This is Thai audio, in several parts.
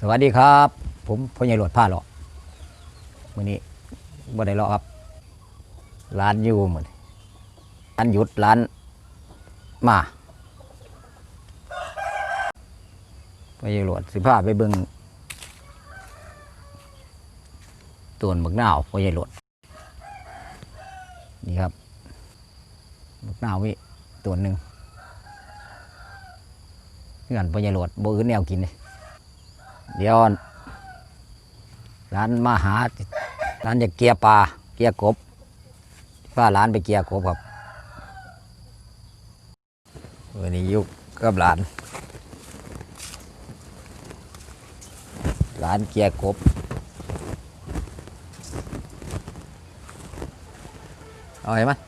สวัสดีครับ ผมพ่อใหญ่หลวดผ้าเลาะมื้อนี้บ่ได้เลาะครับ ร้านอยู่มื้อนร้านหยุดร้านมาพ่อใหญ่หลวดสิพาไปเบิ่งต้นบักนาวพ่อใหญ่หลวดนี่ครับบักนาวมีต้นหนึ่งเงื่อนพ่อใหญ่หลวดบ่อื่นแนวกินเลย เดี๋ยวร้านมาหาร้านจะเกียร์ปลาเกียร์กบพาร้านไปเกียร์กบครับวันนี้ยุกกับร้านร้านเกียร์กบเอาไหมมัน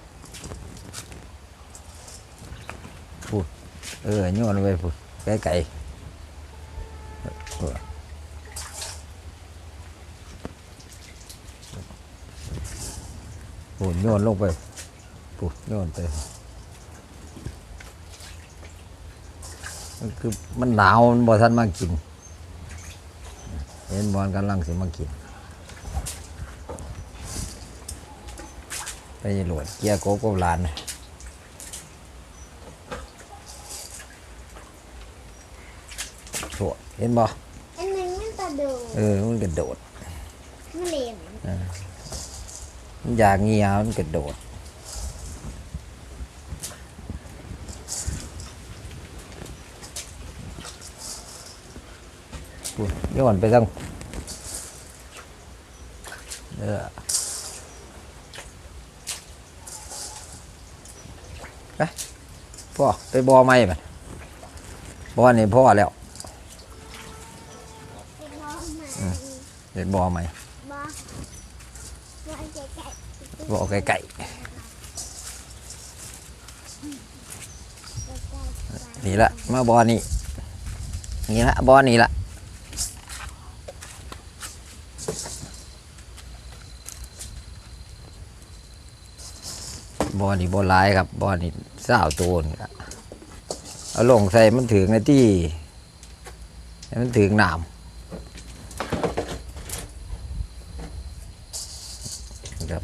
พูดเออโยนไปพูดไก่ไก่ ปูนโยนลงไปปูนโยนไปมันคือมันหนาวมันบ่ทันมากิน เห็นบอลกำลังสิมากิน ไปหลวดเกียร์โกโก้ลานโถเห็นบ่อันนึงมันกระโดดเออ มันกระโดดมันเหลมมัน อยากเงียมันกระโดดปุ๊บย้อนไปทางเออไปพ่อไปบอไม่ไปบอนี่พ่อแล้วเป็นน้องหมาอืมเห็นบอไหม บอว่าจะไก่บอไก่ไก่นี่ละมาบอนี่นี่ละบอนี่ละบอนี่บอลายครับบอนี่สาวโตนครับเอาลงใส่มันถึงในที่มันถึงน้ำ ครับ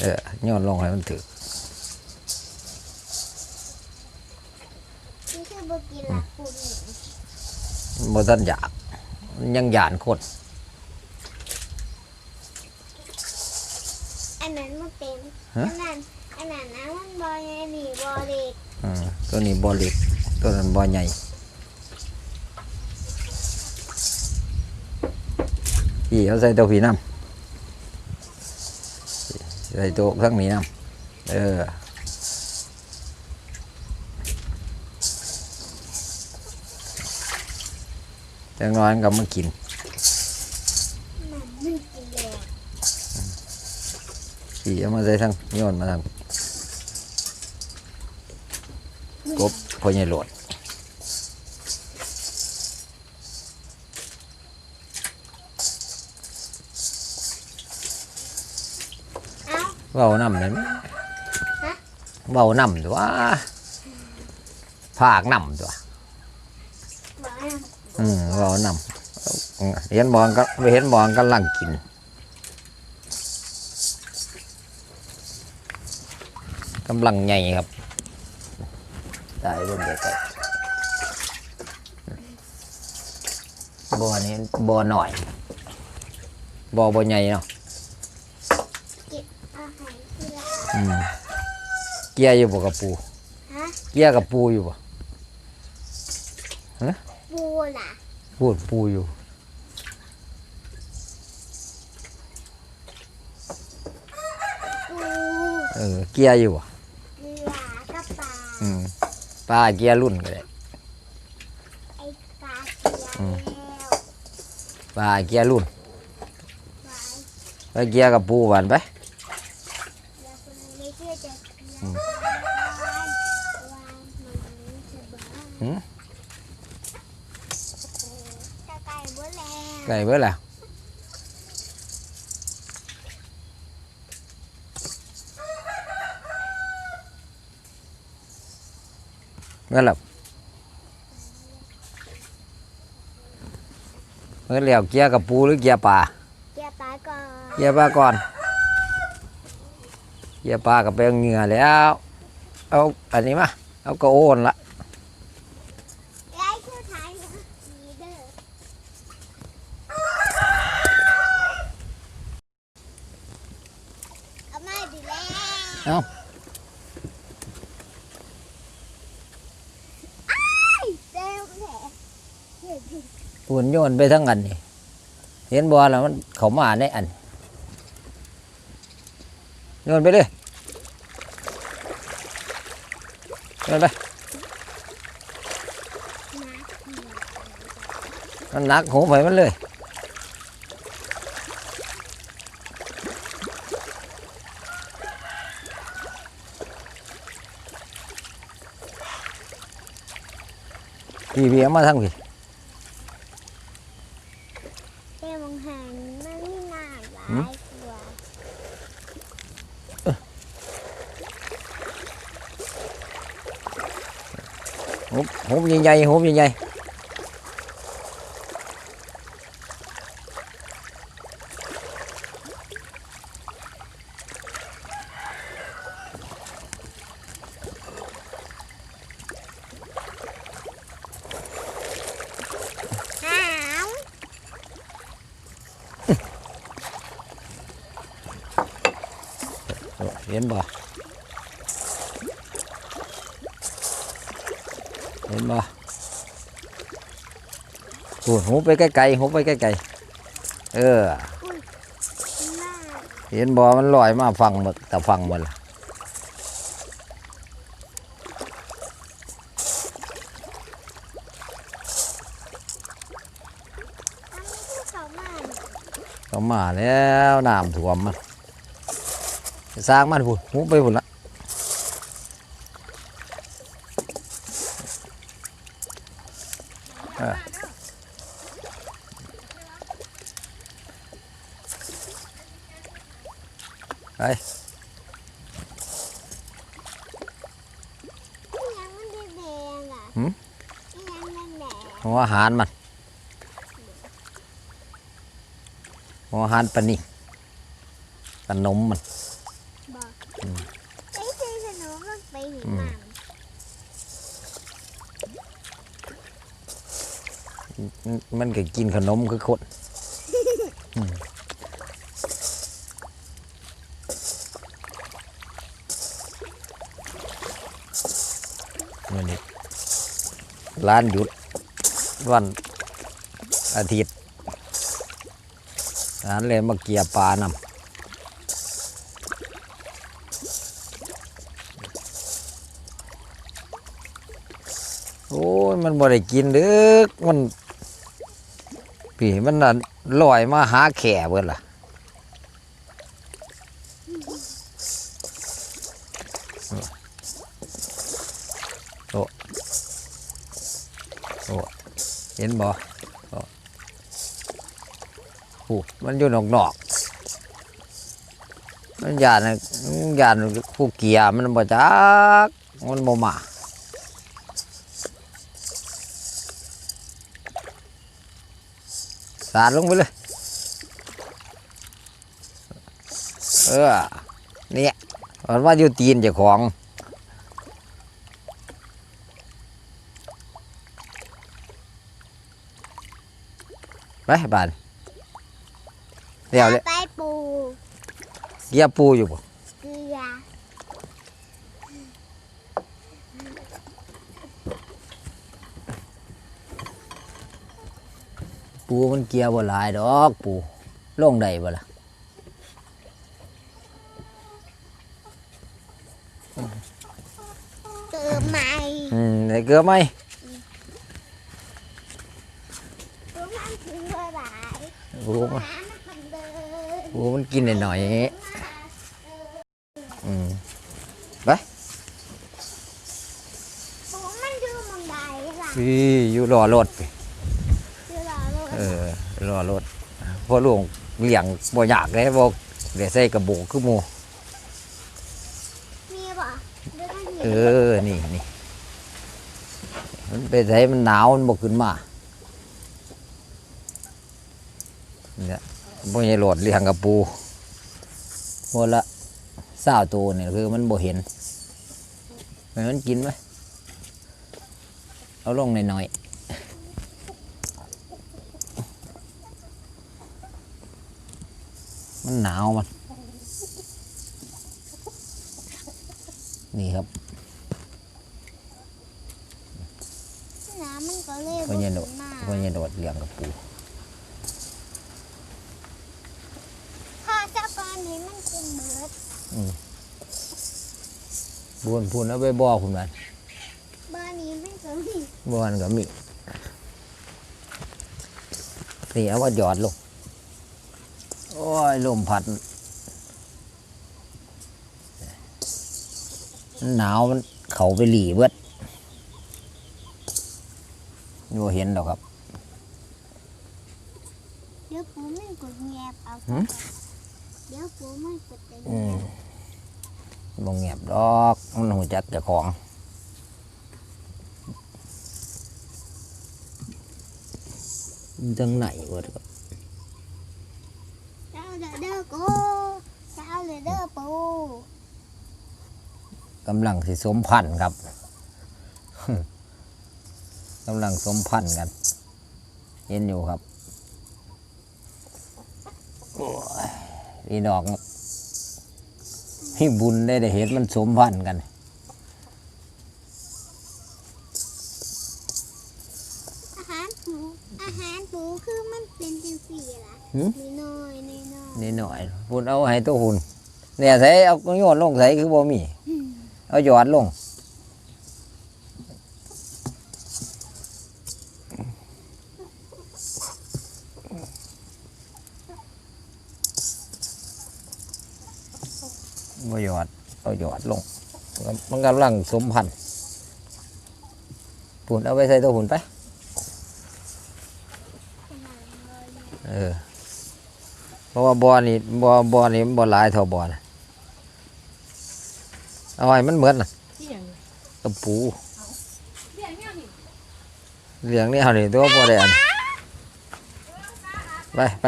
เออโย้อนลงให้มันถึงนี่คือบุกินหลักปูนบ่ทันอยากมันยังหยานคนอันนั้นมันเต็มอันนั้นอันนั้นนะมันบอลไงนี่บอลเด็กอืมตัวนี้บ่เล็กตัวนั้นบ่ใหญ่พี่เอาใส่ตัวผีน้ำ ใส่ตัวทั้งนี้น้ำเออจังน้อนก็มากินมันมันกินแล้วพี่เอามาใส่ทั้งโยนมาทั้งกบพอใหญ่หลด เอ้าเว้าน้ำเลยมั้ยฮะเว้าน้ำตัวภาคน้ำตัวบอลอืมเว้าน้ำอืมเห็นบอลก็เห็นบอลกำลังกินกำลังใหญ่ครับได้เรื่องเดียวกันบ่อนี้บ่อหน่อยบ่อบ่ใหญ่เนาะ กินอาหารที่ละ อืมเกียร์อยู่บ่กับปูฮะเกียร์กับปูอยู่บ่ปูล่ะพูดปูอยู่ ปูเออเกียร์อยู่บ่เรือกับปลาอืมปลาเกียร์รุ่นก็ได้ไอ้ปลาเกียวแล้วปลาเกียร์รุ่นปลา ไปเกียร์กับปูหวานไป เดี๋ยวคนนี้ชื่อจะเกียววานวานมันจะบ้า หืม จะ ไก่บัวแล้วไก่เบิดแล้วเบิดแล้วเมื่อแล้วเกียร์กับปูหรือเกียร์ปลาเกียร์ปลาก่อนเกียร์ปลาก่อนเกียร์ปลากับไปเอาเหงื่อแล้ว เอาอันนี้มาเอากระโอนละ ไอ้ชื่อท้ายนะมีเด้อเอามาดีแล้ว เอาหุ่นโยนไปทั้งอันนี่เห็นบอแล้วมันเขามาในอันโยนไปเลยโยนไปนะมันนักหูไปมันเลย พี่พี่เอามาทั้งพี่เต็มองหันมันไม่น่าร้ายกว่าหุบหุบใหญ่ๆหุบใหญ่ๆ หาว เห็นบ่เห็นบ่โอ้หูไปไกลๆหูไปไกลๆเออน่าเห็นบ่มันลอยมาฟังหมดแต่ฟังหมดละอันนี้คือเขามาก็มาแล้วน้ำท่วมมัน สร้างมันพุ่นหูไปพุ่นละเออไปอีหยังมันแดงๆอะหืมอีหยังแดงหัวอาหารมันหัวอาหารปลานิขนมมัน ๆบอกไอ้ซื้อขนม มันก็กินขนมคือคนนี่นี่ร้านหยุดวันอาทิตย์ร้านเลยมาเกียร์ปลานำโอ้ย มันบ่ได้กินเด้อมันพี่มันน่ะลอยมาหาแข่เบิดล่ะโอ้โอ้เห็นบ่โอ้โหมันอยู่นอกนอกๆมันยานน่ะมันยานผู้เกียร์มันบ่จักมันบ่มาาดลงไปเลย เออ เนี่ยมันว่าอยู่ตีนเจ้าของ ไปบานเดี๋ยวเลยไปปูเกียร์ปูอยู่บ่ เกลือ ปูมันเกียร์บ่หลายดอกปูลงได้บ่ล่ะเติมใหม่อืมได้เกลือไหมปูมันคืออะไรปูมันน้ำมันเดินปูมันกินหน่อยๆอืมปูมันอยู่เมังใดล่ะ พี่อยู่รอรถพี่อยู่รอรถเออ รอรถเพอลุงเลี้ยงบ่อยากเลยบ่เดี๋ยวใส่กระโบกคือหมูมีบ่เดี๋ยวมันเอมีอนี่นี่มันไปใส่มันหนาวมันบกขึ้นมาเนี่ยบ่ใช่โหลดเลี้ยงกับปูหมดละเศร้าตัวเนี่ยคือมันบ่เห็นให้มันกินไหมเอาลงหน่อยๆ มันหนาวมัน นี่ครับน้ำมันก็เลยพ่อใหญ่โดดมาพ่อใหญ่โดดเลี้ยงกับปูถ้าจะปานนี้มันเป็นเบิดพูนพูนเอาไปบ่อคุณมันบ้านนี้มันก็มีบ่อนก็มีนี่เอาว่าหยอดลง โอ้ยลมพัดมันหนาวมันเข่าไปหลีเบิดนี่บ่เห็นดอกครับเดี๋ยวปูมันกดแงบเอาหืมเดี๋ยวปูมันกดจะอืแงมบบ่เงียบดอกมันหูจักเจ้าของจังไหนวะครับ เจ้าเด้อกูเจ้าเด้อเด้อปูกำลังสิสมพันธ์ครับ กำลังสมพันธ์กันเห็นอยู่ครับอ้ยพี่น้องพี่บุญได้ได้เห็นมันสมพันธ์กันอาหารปูอาหารปูคือมันเป็นจังสี่ละหืม น้อยๆน้อยนี่หน่อยพุ่นเอาให้ตัวหุ่นเนี่ยใส่เอาโยนลงใส่คือบ่มี เอาหยอดลงบ่หยอดเอาหยอดลง มันกำลังสมพันธุ์ปุ่นเอาไปใส่ตัวหุ่นไป เออ ราะว่าบ่อนี่บ่อบ่อนี่มันบ่หลายเท่าบ่อนะเอาไว้มันเหมือนน่ะที่อย่างกระปูเรื่องเนี้ยนี่เหลืองนี่เอานี่ตัวบ่ได้อันไปไป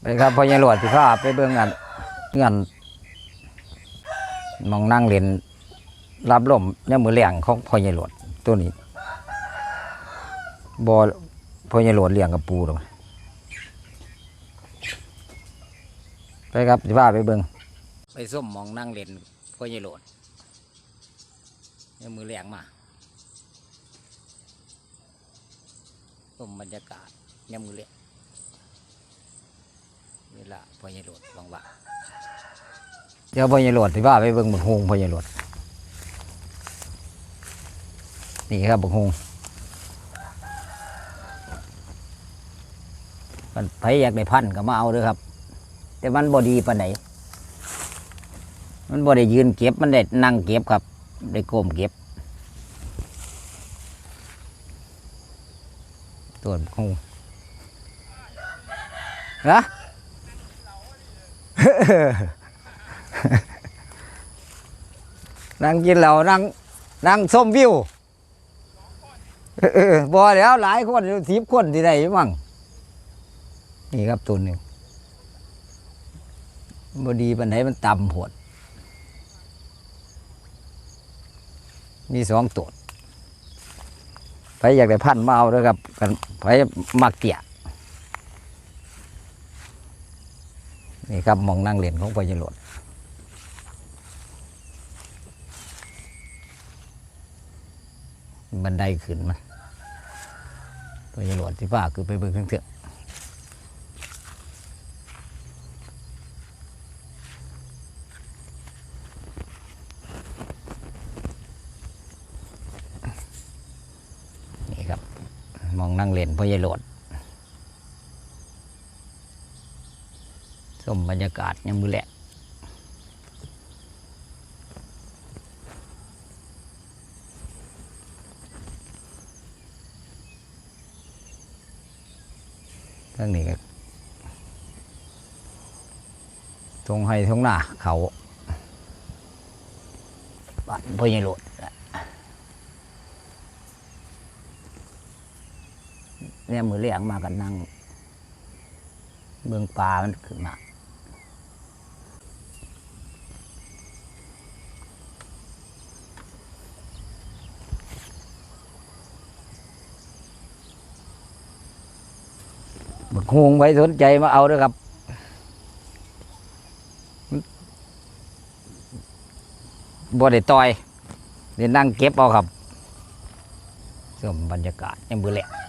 ไปครับพ่อใหญ่หลวดพี่ข้าไปเบิ่งอันเงื่อนมองนั่งเล่นรับลมยามมือแหลงของพ่อใหญ่หลวดตัวนี้บ่พ่อใหญ่หลวดเลี้ยงกับปูหรอก ไปครับสิพาไปเบิ่งไปส้มมองนั่งเล่นพ่อใหญ่หลวดยามมือแหลงมาชมบรรยากาศยามมือเละเวลาพอยายโหลดบางว่าเดี๋ยวพอยายโหลดที่ว่าไปเบิ่งบักฮงพอยายโหลดนี่ครับบักฮงมันไผอยากได้พันธุ์ก็มาเอาเด้อครับ แต่มันบอดีปานไหนมันบอได้ยืนเก็บมันได้นั่งเก็บครับได้ก้มเก็บตัวคงนะนั่งกินเหล้านั่งนั่งส้มวิวเออเออบ่แล้วหลายคนสิบคนที่ได้อยู่มั่งนี่ครับตัวหนึ่ง บดีปันไหนมันต่ำหด มีสองตัวไผอยากได้พันธุ์มาเอาด้วยครับกันไผมักเตี่ยนี่ครับมองนั่งเล่นของพญหลวดบันไดขึ้นมาพญหลวดที่ฝ้าคือไปเบิ่งเครื่องเถอนครับหม องนั่งเล่นพญหลดชมบรรยากาศยังมือแหละทั้งนี้ก็ทงให้ทงหน้าเขาบ้านพญหลด เนี่ยมือเลี้ยงมากันนั่ง เบืองปลามันขึ้นมาบักฮวงไว้สนใจมาเอาด้วยครับ บ่ได้ต่อยเดี๋ยวนั่งเก็บเอาครับชมบรรยากาศยังเบื่อแหละ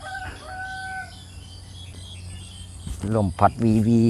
ลมพัดวีวี